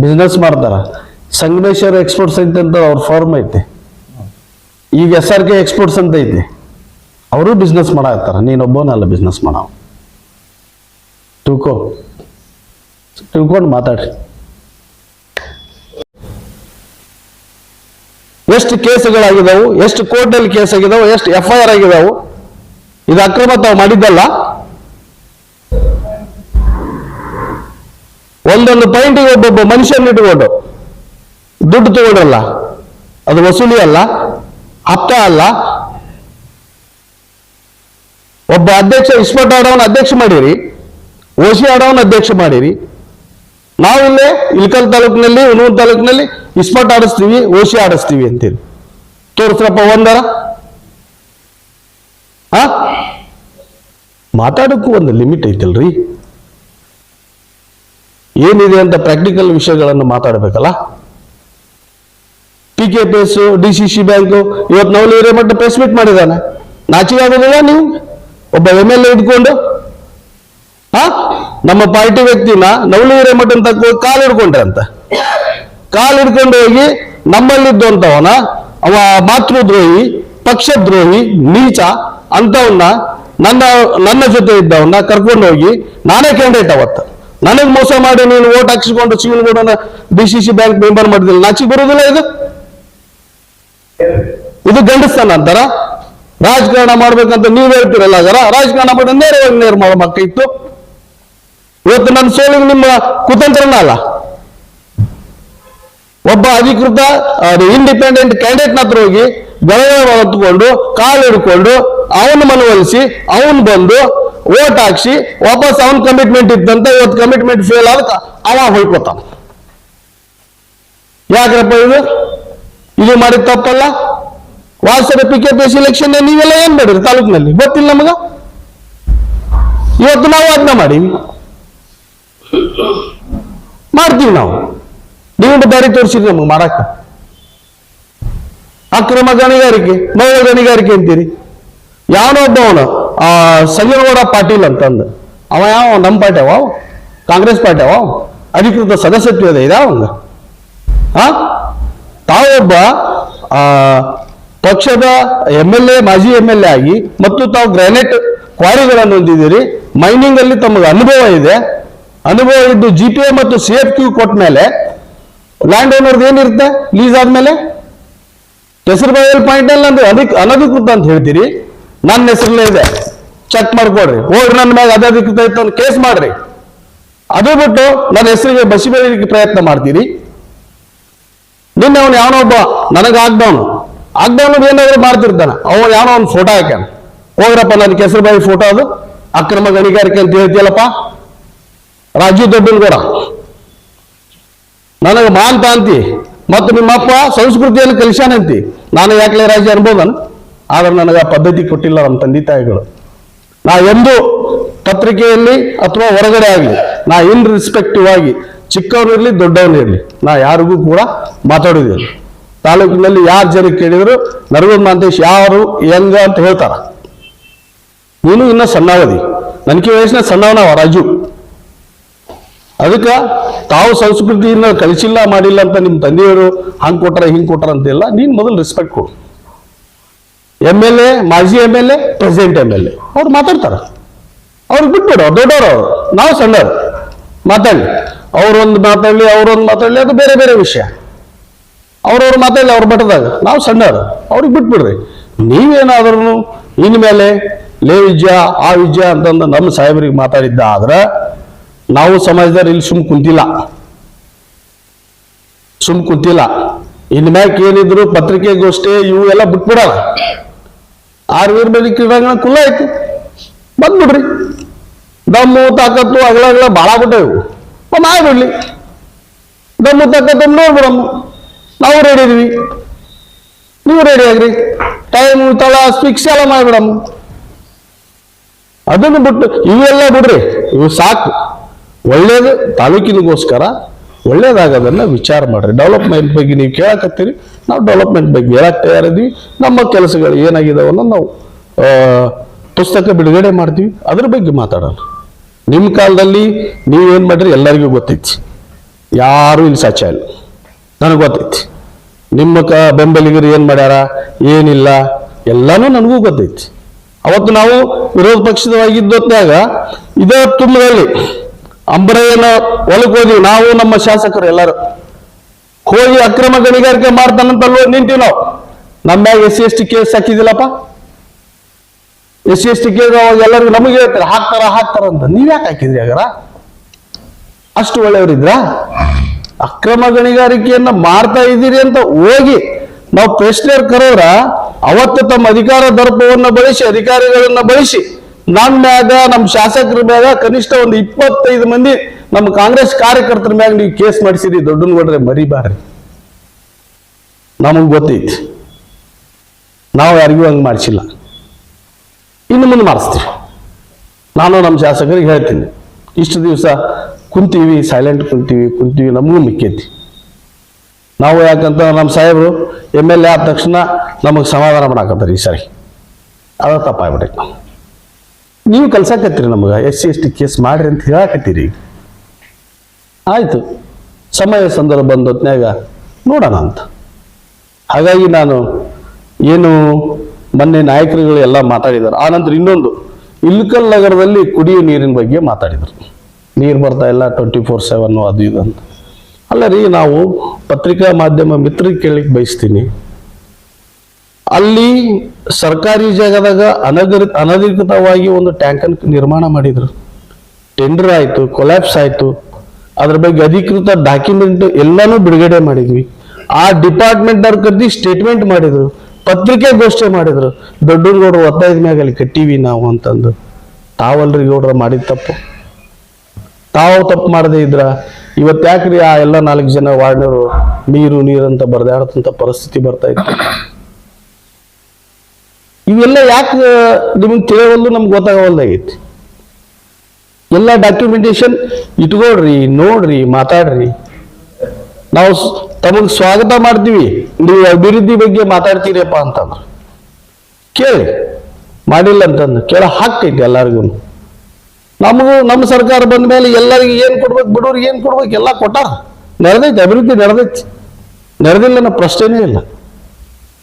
ಬಿಸ್ನೆಸ್ ಮಾಡ್ತಾರ. ಸಂಗಮೇಶ್ವರ ಎಕ್ಸ್ಪೋರ್ಟ್ಸ್ ಐತೆ ಅಂತ ಅವ್ರ ಫಾರ್ಮ್ ಐತೆ. ಈಗ ಎಸ್ ಆರ್ ಕೆ ಎಕ್ಸ್ಪೋರ್ಟ್ಸ್ ಅಂತ ಐತೆ. ಅವರು ಬಿಸ್ನೆಸ್ ಮಾಡಾಕ್ತಾರ ನೀನೊಬ್ಬನಲ್ಲ ಬಿಸ್ನೆಸ್ ಮಾಡವ. ತಿಳ್ಕೊ. ತಿಳ್ಕೊಂಡು ಮಾತಾಡ್ರಿ. ಎಷ್ಟು ಕೇಸುಗಳಾಗಿದಾವು, ಎಷ್ಟು ಕೋರ್ಟಲ್ಲಿ ಕೇಸ್ ಆಗಿದಾವು ಎಷ್ಟು ಎಫ್ ಐ ಆರ್ ಆಗಿದಾವು, ಇದು ಅಕ್ರಮ ತಾವು ಮಾಡಿದ್ದಲ್ಲ? ಒಂದೊಂದು ಪಾಯಿಂಟಿಗೆ ಒಬ್ಬೊಬ್ಬ ಮನುಷ್ಯನ ಇಟ್ಕೊಂಡು ದುಡ್ಡು ತಗೊಂಡ್ರಲ್ಲ ಅದು ವಸೂಲಿ ಅಲ್ಲ, ಹಪ್ತ ಅಲ್ಲ. ಒಬ್ಬ ಅಧ್ಯಕ್ಷ ಇಸ್ಪಟ್ ಆಡೋನ್ ಅಧ್ಯಕ್ಷ ಮಾಡಿರಿ ಓಸಿ ಆಡೋನ್ ಅಧ್ಯಕ್ಷ ಮಾಡಿರಿ ನಾವಿಲ್ಲೇ ಇಲ್ಕಲ್ ತಾಲೂಕಿನಲ್ಲಿ, ಹುಣೂರು ತಾಲೂಕಿನಲ್ಲಿ ಇಸ್ಪಟ್ ಆಡಿಸ್ತೀವಿ ಓಶಿ ಆಡಿಸ್ತೀವಿ ಅಂತೀರಿ ತೋರಿಸ್ರಪ್ಪ ಒಂದರ? ಆ? ಮಾತಾಡೋಕ್ಕೂ ಒಂದು ಲಿಮಿಟ್ ಐತಲ್ರಿ? ಏನಿದೆ ಅಂತ ಪ್ರಾಕ್ಟಿಕಲ್ ವಿಷಯಗಳನ್ನು ಮಾತಾಡಬೇಕಲ್ಲ? P K P S D C C bank ಇವತ್ತು ನಾವು ಹಿರೇಮಠ ಪ್ರೆಸ್ ಮೀಟ್ ಮಾಡಿದಾನೆ ನಾಚಿಕೆ ಆಗೋದಿಲ್ಲ ನೀವು? ಒಬ್ಬ ಎಂ ಎಲ್ ಎ ಇಟ್ಕೊಂಡು ಹಾ ನಮ್ಮ ಪಾರ್ಟಿ ವ್ಯಕ್ತಿನ ನವಲಿ ಮಠ ತಕ್ಕ ಕಾಲು ಹಿಡ್ಕೊಂಡ್ರೆ ಅಂತ ಕಾಲು ಹಿಡ್ಕೊಂಡು ಹೋಗಿ ನಮ್ಮಲ್ಲಿದ್ದಂಥವನ, ಅವ ಮಾತೃದ್ರೋಹಿ, ಪಕ್ಷದ್ರೋಹಿ, ನೀಚ ಅಂತವನ್ನ ನನ್ನ ನನ್ನ ಜೊತೆ ಇದ್ದವನ್ನ ಕರ್ಕೊಂಡು ಹೋಗಿ ನಾನೇ ಕ್ಯಾಂಡಿಡೇಟ್ ಅವತ್ತು. ನನಗೆ ಮೋಸ ಮಾಡಿ ನೀನು ಓಟ್ ಹಾಕಿಸಿಕೊಂಡು ಶಿವನಗೌಡನ D C C bank member ಮಾಡಿದಿಲ್ಲ ನಾಚಿಗೆ ಬರುವುದಿಲ್ಲ ಇದು? ಇದು ಗಂಡಸ್ತಾನ ಅಂತಾರ. ರಾಜಕಾರಣ ಮಾಡ್ಬೇಕಂತ ನೀವು ಹೇಳ್ತೀರಲ್ಲ ಅದರ ರಾಜಕಾರಣ ಮಾಡಿ ನೇರವಾಗಿ ನೇರ ಮಾಡಬೇಕಾಗಿತ್ತು ಇವತ್ತು ನನ್ನ ಸೋಲಿಗೆ ನಿಮ್ಮ ಕುತಂತ್ರನ ಅಲ್ಲ. ಒಬ್ಬ ಅಧಿಕೃತ ಇಂಡಿಪೆಂಡೆಂಟ್ ಕ್ಯಾಂಡಿಡೇಟ್ ಹತ್ರ ಹೋಗಿ ಹೊತ್ಕೊಂಡು ಕಾಲು ಹಿಡ್ಕೊಂಡು, ಅವನ ಮನವೊಲಿಸಿ, ಅವನು ಬಂದು ಓಟ್ ಹಾಕ್ಸಿ, ವಾಪಸ್ ಅವನ್ ಕಮಿಟ್ಮೆಂಟ್ ಇದ್ದಂತ ಇವತ್ತು ಕಮಿಟ್ಮೆಂಟ್ ಫೇಲ್ ಆದ ಅವ ಹೊಯ್ಕೋತಾನ. ಯಾಕ್ರಪ್ಪ ಇದು? ಇದು ಮಾಡಿದ ತಪ್ಪಲ್ಲ? ವಾಸರ P K P S election ನೀವೆಲ್ಲ ಏನ್ ಮಾಡಿರಿ ತಾಲೂಕಿನಲ್ಲಿ? ಗೊತ್ತಿಲ್ಲ ನಮಗ? ಇವತ್ತು ನಾವು ಅದನ್ನ ಮಾಡೀವಿ. ಮಾಡ್ತೀವಿ ನಾವು. ನೀವು ದಾರಿ ತೋರಿಸಿರಿ ನಮಗೆ ಮಾಡಕ್ಕ. ಅಕ್ರಮ ಗಣಿಗಾರಿಕೆ ಮೌಲ ಗಣಿಗಾರಿಕೆ ಅಂತೀರಿ. ಯಾವನೊಬ್ಬ ಅವನು ಆ ಸಂಜನಗೌಡ ಪಾಟೀಲ್ ಅಂತಂದು. ಅವ ಯಾವ, ನಮ್ಮ ಪಾರ್ಟಿ ಅವ? ಕಾಂಗ್ರೆಸ್ ಪಾರ್ಟಿ ಅವ? ಅಧಿಕೃತ ಸದಸ್ಯತ್ವ ಇದೆ, ಇದಾ ಅವಂಗ ಹಾ ತಾವೊಬ್ಬ ಆ, ಪಕ್ಷದ ಎಂ ಎಲ್ ಎ ಮಾಜಿ ಎಂ ಎಲ್ ಎ ಆಗಿ, ಮತ್ತು ತಾವು ಗ್ರಾನೈಟ್ ಕ್ವಾರಿಗಳನ್ನು ಹೊಂದಿದ್ದೀರಿ. ಮೈನಿಂಗ್ ಅಲ್ಲಿ ತಮಗೆ ಅನುಭವ ಇದೆ. ಅನುಭವ ಇದ್ದು ಜಿ ಪಿ ಎ ಮತ್ತು ಸಿ ಎಫ್ ಕ್ಯೂ ಕೊಟ್ಟ ಮೇಲೆ ಲ್ಯಾಂಡ್ ಓನರ್ದು ಏನಿರುತ್ತೆ? ಲೀಸ್ ಆದ್ಮೇಲೆ? ಹೆಸರು ಬಯಲ್ ಪಾಯಿಂಟ್ ಅಲ್ಲಿ ಅಂದ್ರೆ ಅದಕ್ಕೆ ಅನಧಿಕೃತ ಅಂತ ಹೇಳ್ತೀರಿ. ನನ್ನ ಹೆಸರಲ್ಲೇ ಇದೆ. ಚೆಕ್ ಮಾಡ್ಕೊಡ್ರಿ ಹೋಗ್ರಿ ನನ್ನ ಮ್ಯಾಗ ಅನಧಿಕೃತ ಇತ್ತು ಅಂತ ಕೇಸ್ ಮಾಡ್ರಿ. ಅದು ಬಿಟ್ಟು ನನ್ನ ಹೆಸರಿಗೆ ಬಸಿ ಬೆಳಿಲಿಕ್ಕೆ ಪ್ರಯತ್ನ ಮಾಡ್ತೀರಿ. ನಿನ್ನೆ ಅವನು ಒಬ್ಬ ನನಗೆ ಆಗ್ದವನು. ಆಗ್ದವನು ಏನಾದ್ರು ಮಾಡ್ತಿರ್ತಾನೆ. ಅವನು ಯಾವನೋ ಒಂದು ಫೋಟೋ ಹಾಕ್ಯಾನ. ಹೋಗ್ರಪ್ಪ ನನ್ನ ಕೆಸರು ಬಾಯಿ ಫೋಟೋ ಅದು. ಅಕ್ರಮ ಗಣಿಗಾರಿಕೆ ಅಂತ ಹೇಳ್ತೀಯಲ್ಲಪ್ಪ. ರಾಜು ಕೂಡ ನನಗೆ ಮಾಂತ ಅಂತಿ, ಮತ್ತು ನಿಮ್ಮಪ್ಪ ಸಂಸ್ಕೃತಿಯನ್ನು ಕಲಿಸ್ಯಾನಂತಿ ನಾನು ಯಾಕೆ ರಾಜ ಅನ್ಬೋದನ್ ಆದ್ರೆ ನನಗೆ ಆ ಪದ್ಧತಿ ಕೊಟ್ಟಿಲ್ಲ ನಮ್ಮ ತಂದೆ ತಾಯಿಗಳು. ನಾ ಎಂದು ಪತ್ರಿಕೆಯಲ್ಲಿ ಅಥವಾ ಹೊರಗಡೆ ಆಗಲಿ, ನಾ ಇನ್ ರಿಸ್ಪೆಕ್ಟಿವ್ ಆಗಿ ಚಿಕ್ಕವನಿರಲಿ ದೊಡ್ಡವನಿರಲಿ ನಾ ಯಾರಿಗೂ ಕೂಡ ಮಾತಾಡೋದಿಲ್ಲ ತಾಲೂಕಿನಲ್ಲಿ ಯಾರು ಜನ ಕೇಳಿದ್ರು, ನರಗುಂದ ಮಾಂತೇಶ್ ಯಾರು, ಹೆಂಗ ಅಂತ ಹೇಳ್ತಾರ. ನೀನು ಇನ್ನೂ ಸಣ್ಣವದಿ. ನನಗೆ ವಯಸ್ಸಿನ ಸಣ್ಣವನವ ರಾಜು. ಅದಕ್ಕೆ ತಾವು ಸಂಸ್ಕೃತಿಯನ್ನ ಕಲಿಸಿಲ್ಲ, ಮಾಡಿಲ್ಲ ಅಂತ ನಿಮ್ಮ ತಂದೆಯವರು ಹಂಗೆ ಕೊಟ್ರ ಹಿಂಗೆ ಕೊಟ್ರ ಅಂತಿಲ್ಲ ನೀನು ಮೊದಲು ರೆಸ್ಪೆಕ್ಟ್ ಕೊಡು. ಎಂ ಎಲ್ ಎ ಮಾಜಿ M L A president M L A ಅವ್ರು ಮಾತಾಡ್ತಾರ. ಅವ್ರಿಗೆ ಬಿಟ್ಬಿಡು ದೊಡ್ಡವರು ಅವ್ರು. ನಾವು ಸಣ್ಣವರು. ಮಾತಾಡಲಿ ಅವರೊಂದು ಮಾತಾಡಲಿ, ಅವ್ರೊಂದು ಮಾತಾಡಲಿ, ಅದು ಬೇರೆ ಬೇರೆ ವಿಷಯ. ಅವ್ರವ್ರು ಮಾತಾಡಲಿ, ಅವ್ರ ಮಟ್ಟದಾಗ ನಾವು ಸಣ್ಣವರು. ಅವ್ರಿಗೆ ಬಿಟ್ಬಿಡ್ರಿ. ನೀವೇನಾದ್ರೂ ಇನ್ಮೇಲೆ ಲೇ ವಿಜ್ಯ ಆ ವಿಜ್ಯ ಅಂತಂದು ನಮ್ಮ ಸಾಹೇಬರಿಗೆ ಮಾತಾಡಿದ್ದ ಆದ್ರೆ ನಾವು ಸಮಾಜದವ್ರು ಇಲ್ಲಿ ಸುಮ್ ಕುಂತಿಲ್ಲ. ಸುಮ್ ಕುಂತಿಲ್ಲ. ಇನ್ ಮ್ಯಾಕ್ ಏನಿದ್ರು ಪತ್ರಿಕೆಗೋಷ್ಠಿ ಇವು ಎಲ್ಲ ಬಿಟ್ಬಿಡಲ್ಲ. ಆರ್ವೀರ್ ಮೇಲೆ ಕ್ರೀಡಾಂಗಣ ಕುಲ್ಲ ಐತಿ ಬಂದ್ಬಿಡ್ರಿ. ದಮ್ಮು, ತಾಕತ್ತು ಅಗಳ ಅಗಳ ಭಾಳ ಬಿಟ್ಟವು ಮಾಡ್ಬಿಡ್ಲಿ ದಮ್ಮು ತಾಕತ್ತು ನೋಡ್ಬಿಡಮ್ಮ. ನಾವು ರೆಡಿ ಇದೀವಿ. ನೀವು ರೆಡಿ ಆಗ್ರಿ. ಟೈಮ್ ತಳ ಫಿಕ್ಸ್ ಎಲ್ಲ ಮಾಡ್ಬಿಡಮ್ಮ. ಅದನ್ನು ಬಿಟ್ಟು ಇವೆಲ್ಲ ಬಿಡ್ರಿ. ಇವು ಸಾಕು. ಒಳ್ಳೇದು ತಾಲೂಕಿನಿಗೋಸ್ಕರ ಒಳ್ಳೇದಾಗೋದನ್ನು ವಿಚಾರ ಮಾಡಿರಿ. ಡೆವಲಪ್ಮೆಂಟ್ ಬಗ್ಗೆ ನೀವು ಕೇಳಕತ್ತೀರಿ. ನಾವು ಡೆವಲಪ್ಮೆಂಟ್ ಬಗ್ಗೆ ಹೇಳಕ್ಕೆ ತಯಾರಿದ್ವಿ ನಮ್ಮ ಕೆಲಸಗಳು ಏನಾಗಿದಾವನ್ನ ನಾವು ಪುಸ್ತಕ ಬಿಡುಗಡೆ ಮಾಡ್ತೀವಿ. ಅದ್ರ ಬಗ್ಗೆ ಮಾತಾಡೋಣ. ನಿಮ್ಮ ಕಾಲದಲ್ಲಿ ನೀವೇನು ಮಾಡಿರಿ ಎಲ್ಲರಿಗೂ ಗೊತ್ತೈತಿ. ಯಾರು ಇಲ್ಲಿ ಸಾಚ ಇಲ್ಲ. ನನಗೆ ಗೊತ್ತೈತಿ. ನಿಮ್ಮ ಕ, ಬೆಂಬಲಿಗರು ಏನು ಮಾಡ್ಯಾರ? ಏನಿಲ್ಲ. ಎಲ್ಲನೂ ನನಗೂ ಗೊತ್ತೈತಿ. ಅವತ್ತು ನಾವು ವಿರೋಧ ಪಕ್ಷದವಾಗಿದ್ದೊತ್ತಾಗ ಇದೇ ತುಂಬದಲ್ಲಿ ಅಂಬರಯ್ಯನ ಹೋದ್ವಿ ನಾವು ನಮ್ಮ ಶಾಸಕರು ಎಲ್ಲರೂ. ಹೋಗಿ ಅಕ್ರಮ ಗಣಿಗಾರಿಕೆ ಮಾಡ್ತಾನಂತ ಅಲ್ಲಿ ಹೋಗಿ ನಿಂತೀವಿ ನಾವು. ನಮ್ಮ S C, S T case ಹಾಕಿದಿಲ್ಲಪ್ಪ S C, S T case ಅವಾಗ ಎಲ್ಲರಿಗೂ ನಮಗೆ ಹೇಳ್ತಾರೆ, ಹಾಕ್ತಾರ ಹಾಕ್ತಾರ ಅಂತ. ನೀವ್ ಯಾಕೆ ಹಾಕಿದ್ರಿ ಹಾಗಾರ? ಅಷ್ಟು ಒಳ್ಳೆಯವರಿದ್ರ? ಅಕ್ರಮ ಗಣಿಗಾರಿಕೆಯನ್ನ ಮಾಡ್ತಾ ಇದ್ದೀರಿ ಅಂತ ಹೋಗಿ ನಾವು ಪ್ರೆಸ್ನರ್ ಕರೋರ ಅವತ್ತು ತಮ್ಮ ಅಧಿಕಾರ ದರ್ಪವನ್ನು ಬಳಸಿ, ಅಧಿಕಾರಿಗಳನ್ನ ಬಳಸಿ ನಮ್ಮ ಮ್ಯಾಗ ನಮ್ಮ ಶಾಸಕರ ಮ್ಯಾಗ ಕನಿಷ್ಠ ಒಂದು ಇಪ್ಪತ್ತೈದು ಮಂದಿ ನಮ್ಮ ಕಾಂಗ್ರೆಸ್ ಕಾರ್ಯಕರ್ತರ ಮ್ಯಾಗ ನೀವು ಕೇಸ್ ಮಾಡಿಸಿರಿ ದೊಡ್ಡನಗೌಡ್ರೆ ಮರಿಬಾರ್ರಿ ನಮಗ್ ಗೊತ್ತೈತಿ. ನಾವು ಯಾರಿಗೂ ಹಂಗೆ ಮಾಡಿಸಿಲ್ಲ. ಇನ್ನು ಮುಂದೆ ಮಾಡಿಸ್ತೀವಿ. ನಾನು ನಮ್ಮ ಶಾಸಕರಿಗೆ ಹೇಳ್ತೀನಿ. ಇಷ್ಟು ದಿವಸ ಕುಂತೀವಿ ಸೈಲೆಂಟ್ ಕುಂತೀವಿ ಕುಂತೀವಿ, ನಮಗೂ ಮಿಕ್ಕೈತಿ. ನಾವು ಯಾಕಂತ ನಮ್ಮ ಸಾಹೇಬರು ಎಂ ಎಲ್ ಎ ಆದ ತಕ್ಷಣ ನಮಗೆ ಸಮಾಧಾನ ಮಾಡಾಕತ್ತಾರೆ ಈ ಸರಿ. ಅದ ತಪ್ಪಾಗ್ಬಿಟ್ಟೈತೆ ನಾವು ನೀವು ಕಲ್ಸಾಕತ್ತೀರಿ ನಮಗೆ S C S T case ಮಾಡ್ರಿ ಅಂತ ಹೇಳಾಕತ್ತೀರಿ. ಆಯಿತು. ಸಮಯ ಸಂದರ್ಭ ಬಂದ ಹೊತ್ನ್ಯಾಗ ನೋಡೋಣ ಅಂತ. ಹಾಗಾಗಿ ನಾನು ಏನು ಮೊನ್ನೆ ನಾಯಕರುಗಳು ಎಲ್ಲ ಮಾತಾಡಿದ್ದಾರೆ ಆನಂತರ ಇನ್ನೊಂದು, ಇಲ್ಕಲ್ ನಗರದಲ್ಲಿ ಕುಡಿಯುವ ನೀರಿನ ಬಗ್ಗೆ ಮಾತಾಡಿದರು. ನೀರು ಬರ್ತಾ ಇಲ್ಲ ಟ್ವೆಂಟಿ ಫೋರ್ ಸೆವೆನ್ ಅದು ಇದು ಅಂತ. ಅಲ್ಲ ರೀ, ನಾವು ಪತ್ರಿಕಾ ಮಾಧ್ಯಮ ಮಿತ್ರರಿಗೆ ಕೇಳಲಿಕ್ಕೆ ಬಯಸ್ತೀನಿ. ಅಲ್ಲಿ ಸರ್ಕಾರಿ ಜಾಗದಾಗ ಅನಧಿ ಅನಧಿಕೃತವಾಗಿ ಒಂದು ಟ್ಯಾಂಕನ್ ನಿರ್ಮಾಣ ಮಾಡಿದ್ರು. ಟೆಂಡರ್ ಆಯಿತು ಕೊಲ್ಯಾಪ್ಸ್ ಆಯಿತು. ಅದ್ರ ಬಗ್ಗೆ ಅಧಿಕೃತ ಡಾಕ್ಯುಮೆಂಟ್ ಎಲ್ಲಾನು ಬಿಡುಗಡೆ ಮಾಡಿದ್ವಿ. ಆ ಡಿಪಾರ್ಟ್ಮೆಂಟ್ ಅವ್ರ ಕರ್ದಿ ಸ್ಟೇಟ್ಮೆಂಟ್ ಮಾಡಿದ್ರು. ಪತ್ರಿಕೆ ಗೋಷ್ಠಿ ಮಾಡಿದ್ರು. ದೊಡ್ಡಗೌಡರು ಒತ್ತಾಯದ ಮ್ಯಾಗ ಅಲ್ಲಿ ಕಟ್ಟೀವಿ ನಾವು ಅಂತಂದು. ತಾವಲ್ರಿ ಗೌಡ್ರ ಮಾಡಿದ ತಪ್ಪು. ತಾವು ತಪ್ಪು ಮಾಡದೇ ಇದ್ರ. ಇವತ್ತು ಯಾಕ್ರಿ ಆ ಎಲ್ಲ ನಾಲ್ಕು ಜನ ವಾರ್ಡ್ನವರು, ನೀರು ನೀರು ಅಂತ ಬರ್ದಾಡತಂತ ಪರಿಸ್ಥಿತಿ ಬರ್ತಾ ಇತ್ತು. ಇವೆಲ್ಲ ಯಾಕೆ ನಿಮಗೆ ತಿಳಿಯವಲ್ದು ನಮ್ಗೆ ಗೊತ್ತಾಗವಲ್ದಾಗೈತಿ. ಎಲ್ಲ ಡಾಕ್ಯುಮೆಂಟೇಶನ್ ಇಟ್ಕೊಳ್ರಿ, ನೋಡ್ರಿ, ಮಾತಾಡ್ರಿ. ನಾವು ತಮಗೆ ಸ್ವಾಗತ ಮಾಡ್ತೀವಿ. ನೀವು ಅಭಿವೃದ್ಧಿ ಬಗ್ಗೆ ಮಾತಾಡ್ತೀರಪ್ಪ ಅಂತಂದ್ರೆ. ಕೇಳಿ, ಮಾಡಿಲ್ಲ ಅಂತಂದು ಕೇಳೋ ಹಾಕ್ತೈತಿ ಎಲ್ಲರಿಗೂ ನಮಗೂ, ನಮ್ಮ ಸರ್ಕಾರ ಬಂದ ಮೇಲೆ ಎಲ್ಲರಿಗೆ ಏನು ಕೊಡ್ಬೇಕು, ಬಿಡೋರಿಗೆ ಏನು ಕೊಡ್ಬೇಕು, ಎಲ್ಲ ಕೊಟ್ಟಾರ. ನಡೆದೈತಿ ಅಭಿವೃದ್ಧಿ ನಡೆದೈತಿ ನಡೆದಿಲ್ಲ ಅನ್ನೋ ಪ್ರಶ್ನೆನೇ ಇಲ್ಲ.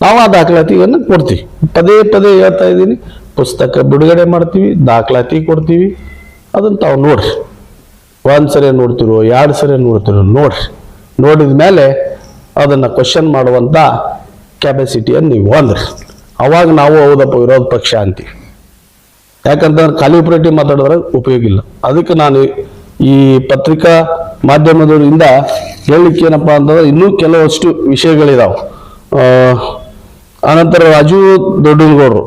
ನಾವು ಆ ದಾಖಲಾತಿಯನ್ನು ಕೊಡ್ತೀವಿ. ಪದೇ ಪದೇ ಹೇಳ್ತಾ ಇದ್ದೀನಿ. ಪುಸ್ತಕ ಬಿಡುಗಡೆ ಮಾಡ್ತೀವಿ, ದಾಖಲಾತಿ ಕೊಡ್ತೀವಿ. ಅದನ್ನು ತಾವು ನೋಡ್ರಿ. ಒಂದು ಸರಿ ನೋಡ್ತಿರೋ, ಎರಡು ಸರಿ ನೋಡ್ತಿರೋ ನೋಡ್ರಿ. ನೋಡಿದ ಮೇಲೆ ಅದನ್ನು ಕ್ವಶನ್ ಮಾಡುವಂಥ ಕೆಪಾಸಿಟಿಯನ್ನು ನೀವು ಹೊಂದ್ರಿ. ಅವಾಗ ನಾವು ಹೌದಪ್ಪ, ವಿರೋಧ ಪಕ್ಷ ಅಂತೀವಿ. ಯಾಕಂತಂದ್ರೆ ಕ್ಯಾಲಿಬ್ರೇಟಿ ಮಾತಾಡಿದ್ರೆ ಉಪಯೋಗ ಇಲ್ಲ. ಅದಕ್ಕೆ ನಾನು ಈ ಪತ್ರಿಕಾ ಮಾಧ್ಯಮದವರಿಂದ ಹೇಳಲಿಕ್ಕೆ ಏನಪ್ಪ ಅಂತಂದ್ರೆ ಇನ್ನೂ ಕೆಲವಷ್ಟು ವಿಷಯಗಳಿದಾವೆ. ಆನಂತರ ರಾಜು ದೊಡ್ಡನಗೌಡರು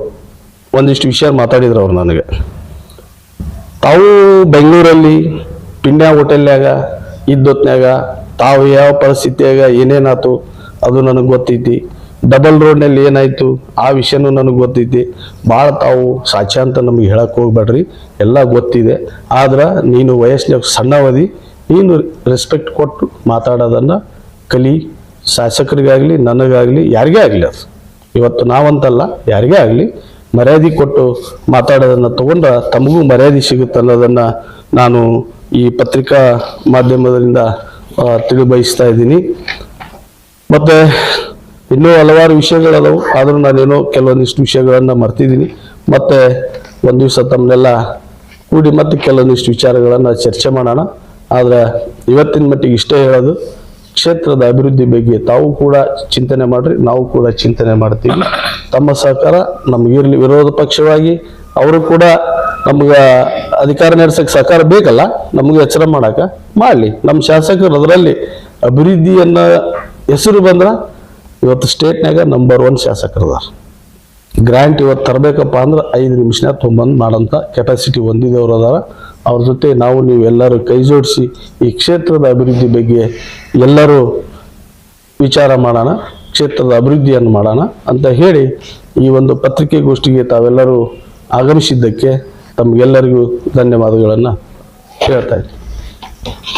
ಒಂದಿಷ್ಟು ವಿಷಯ ಮಾತಾಡಿದ್ರು ಅವ್ರು ನನಗೆ. ತಾವು ಬೆಂಗಳೂರಲ್ಲಿ ಪಿಂಡ್ಯಾ ಹೋಟೆಲ್ನಾಗ ಇದ್ದೊತ್ನ್ಯಾಗ, ತಾವು ಯಾವ ಪರಿಸ್ಥಿತಿಯಾಗ ಏನೇನಾಯ್ತು ಅದು ನನಗೆ ಗೊತ್ತೈತಿ. ಡಬಲ್ ರೋಡ್ನಲ್ಲಿ ಏನಾಯಿತು ಆ ವಿಷಯನೂ ನನಗೆ ಗೊತ್ತೈತಿ. ಭಾಳ ತಾವು ಸಾಚ್ಯ ಅಂತ ನಮಗೆ ಹೇಳಕ್ಕೆ ಹೋಗ್ಬೇಡ್ರಿ. ಎಲ್ಲ ಗೊತ್ತಿದೆ. ಆದ್ರೆ ನೀನು ವಯಸ್ಸಿನಾಗ ಸಣ್ಣವದಿ, ನೀನು ರೆಸ್ಪೆಕ್ಟ್ ಕೊಟ್ಟು ಮಾತಾಡೋದನ್ನು ಕಲಿ ಶಾಸಕರಿಗಾಗಲಿ, ನನಗಾಗಲಿ, ಯಾರಿಗೇ ಆಗಲಿ ಅದು. ಇವತ್ತು ನಾವಂತಲ್ಲ, ಯಾರಿಗೇ ಆಗಲಿ, ಮರ್ಯಾದೆ ಕೊಟ್ಟು ಮಾತಾಡೋದನ್ನು ತಗೊಂಡ್ರೆ ತಮಗೂ ಮರ್ಯಾದೆ ಸಿಗುತ್ತೆ ಅನ್ನೋದನ್ನು ನಾನು ಈ ಪತ್ರಿಕಾ ಮಾಧ್ಯಮದಿಂದ ತಿಳಿಬಯಸ್ತಾ ಇದ್ದೀನಿ. ಮತ್ತು ಇನ್ನೂ ಹಲವಾರು ವಿಷಯಗಳದಾವು, ಆದರೂ ನಾನೇನೋ ಕೆಲವೊಂದಿಷ್ಟು ವಿಷಯಗಳನ್ನು ಮರ್ತಿದ್ದೀನಿ. ಮತ್ತು ಒಂದು ದಿವಸ ತಮ್ಮನ್ನೆಲ್ಲ ಕೂಡಿ ಮತ್ತೆ ಕೆಲವೊಂದಿಷ್ಟು ವಿಚಾರಗಳನ್ನು ಚರ್ಚೆ ಮಾಡೋಣ. ಆದರೆ ಇವತ್ತಿನ ಮಟ್ಟಿಗೆ ಇಷ್ಟೇ ಹೇಳೋದು ಕ್ಷೇತ್ರದ ಅಭಿವೃದ್ಧಿ ಬಗ್ಗೆ ತಾವು ಕೂಡ ಚಿಂತನೆ ಮಾಡ್ರಿ, ನಾವು ಕೂಡ ಚಿಂತನೆ ಮಾಡ್ತೀವಿ. ತಮ್ಮ ಸಹಕಾರ ನಮಗಿರಲಿ ವಿರೋಧ ಪಕ್ಷವಾಗಿ ಅವರು ಕೂಡ ನಮ್ಗೆ ಅಧಿಕಾರ ನಡೆಸಕ್ಕೆ ಸಹಕಾರ ಬೇಕಲ್ಲ, ನಮಗೆ ಎಚ್ಚರ ಮಾಡಕ ಮಾಡಲಿ. ನಮ್ಮ ಶಾಸಕರು ಅದರಲ್ಲಿ ಅಭಿವೃದ್ಧಿಯನ್ನ ಹೆಸರು ಬಂದ್ರೆ ಇವತ್ತು ಸ್ಟೇಟ್ನಾಗ ನಂಬರ್ ಒನ್ ಶಾಸಕರದಾರ. ಗ್ರ್ಯಾಂಟ್ ಇವತ್ತು ತರಬೇಕಪ್ಪ ಅಂದ್ರೆ ಐದು ನಿಮಿಷನ ತೊಂಬಂದು ಮಾಡೋಂಥ ಕೆಪಾಸಿಟಿ ಹೊಂದಿದವರು ಅದಾರ. ಅವ್ರ ಜೊತೆ ನಾವು ನೀವು ಎಲ್ಲರೂ ಕೈ ಜೋಡಿಸಿ ಈ ಕ್ಷೇತ್ರದ ಅಭಿವೃದ್ಧಿ ಬಗ್ಗೆ ಎಲ್ಲರೂ ವಿಚಾರ ಮಾಡೋಣ, ಕ್ಷೇತ್ರದ ಅಭಿವೃದ್ಧಿಯನ್ನು ಮಾಡೋಣ ಅಂತ ಹೇಳಿ ಈ ಒಂದು ಪತ್ರಿಕೆಗೋಷ್ಠಿಗೆ ತಾವೆಲ್ಲರೂ ಆಗಮಿಸಿದ್ದಕ್ಕೆ ತಮಗೆಲ್ಲರಿಗೂ ಧನ್ಯವಾದಗಳನ್ನು ಹೇಳ್ತಾ ಇದ್ದೀನಿ.